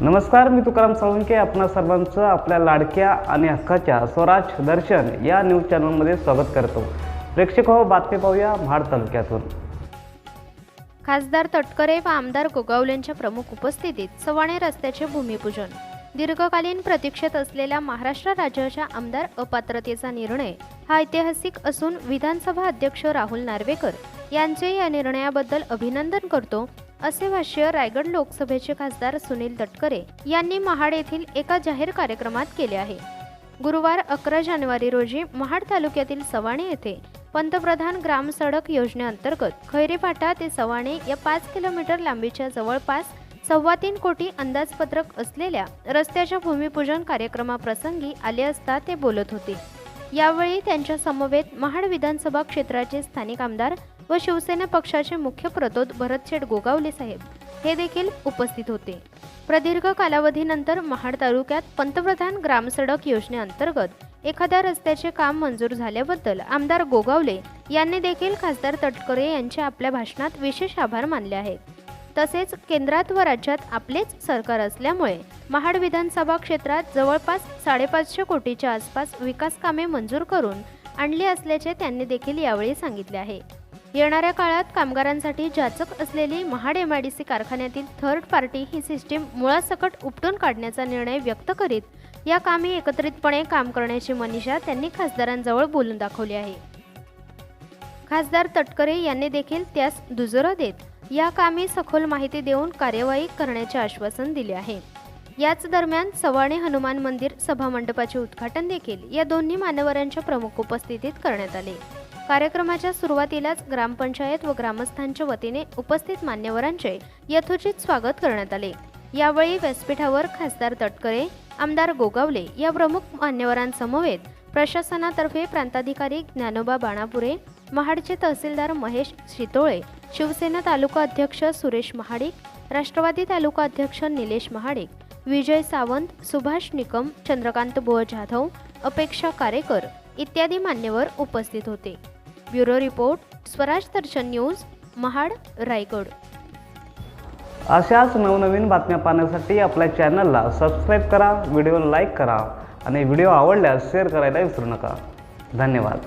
नमस्कार मी तुकाराम साळुंके आपणा सर्वांचं आपल्या लाडक्या आणि हक्काच्या स्वराज दर्शन या न्यूज चॅनलमध्ये स्वागत करतो. प्रेक्षक हो बातमी पाहूया महाड तालुक्यातून. खासदार तटकरे व आमदार गोगावलेंच्या प्रमुख उपस्थितीत सवाणे रस्त्याचे भूमिपूजन. दीर्घकालीन प्रतीक्षेत असलेल्या महाराष्ट्र राज्याच्या आमदार अपात्रतेचा निर्णय हा ऐतिहासिक असून विधानसभा अध्यक्ष राहुल नार्वेकर यांचे या निर्णयाबद्दल अभिनंदन करतो. असे भाष्य रायगड लोकसभेचे खासदार सुनील तटकरे यांनी महाड येथील एका जाहीर कार्यक्रमात केले आहे. गुरुवार अकरा जानेवारी रोजी महाड तालुक्यातील सवाणे येथे पंतप्रधान ग्राम सडक योजनेअंतर्गत खैरेपाटा ते सवाणे या पाच किलोमीटर लांबीच्या जवळपास सव्वा तीन कोटी अंदाजपत्रक असलेल्या रस्त्याच्या भूमिपूजन कार्यक्रमाप्रसंगी आले असता ते बोलत होते. यावेळी त्यांच्या समवेत महाड विधानसभा क्षेत्राचे स्थानिक आमदार व शिवसेना पक्षाचे मुख्य प्रतोद भरतशेठ गोगावले साहेब हे देखील उपस्थित होते. प्रदीर्घ कालावधीनंतर महाड तालुक्यात पंतप्रधान ग्रामसडक योजनेअंतर्गत एखाद्या रस्त्याचे काम मंजूर झाल्याबद्दल आमदार गोगावले यांनी देखील खासदार तटकरे यांचे आपल्या भाषणात विशेष आभार मानले आहेत. तसेच केंद्रात व राज्यात आपलेच सरकार असल्यामुळे महाड विधानसभा क्षेत्रात जवळपास साडेपाचशे कोटीच्या आसपास विकास कामे मंजूर करून आणली असल्याचे त्यांनी देखील यावेळी सांगितले आहे. येणाऱ्या काळात कामगारांसाठी जाचक असलेली महाड एमआयडीसी कारखान्यातील थर्ड पार्टी ही सिस्टीम मुळासकट उपटून काढण्याचा निर्णय व्यक्त करीत या कामी एकत्रितपणे काम करण्याची मनीषा त्यांनी खासदारांजवळ बोलून दाखवली आहे. खासदार तटकरे यांनी देखील त्यास दुजोरा देत या कामी सखोल माहिती देऊन कार्यवाही करण्याचे आश्वासन दिले आहे. याच दरम्यान सवाणे हनुमान मंदिर सभामंडपाचे उद्घाटन देखील या दोन्ही मान्यवरांच्या प्रमुख उपस्थितीत करण्यात आले. कार्यक्रमाच्या सुरुवातीलाच ग्रामपंचायत व ग्रामस्थांच्या वतीने उपस्थित मान्यवरांचे यथोचित स्वागत करण्यात आले. यावेळी व्यासपीठावर खासदार तटकरे आमदार गोगावले या प्रमुख मान्यवरांसमवेत प्रशासनातर्फे प्रांताधिकारी ज्ञानोबा बाणापुरे महाडचे तहसीलदार महेश शितोळे शिवसेना तालुका अध्यक्ष सुरेश महाडिक राष्ट्रवादी तालुका अध्यक्ष निलेश महाडिक विजय सावंत सुभाष निकम चंद्रकांत बोळ जाधव अपेक्षा कारेकर इत्यादी मान्यवर उपस्थित होते. Bureau report Swaraj Darshan news Mahad Raigad. अशाच नवनवीन बातम्या पाहण्यासाठी आपल्या चॅनलला सबस्क्राईब करा व्हिडिओ लाईक करा आणि व्हिडिओ आवडल्यास शेअर करायला विसरू नका. धन्यवाद.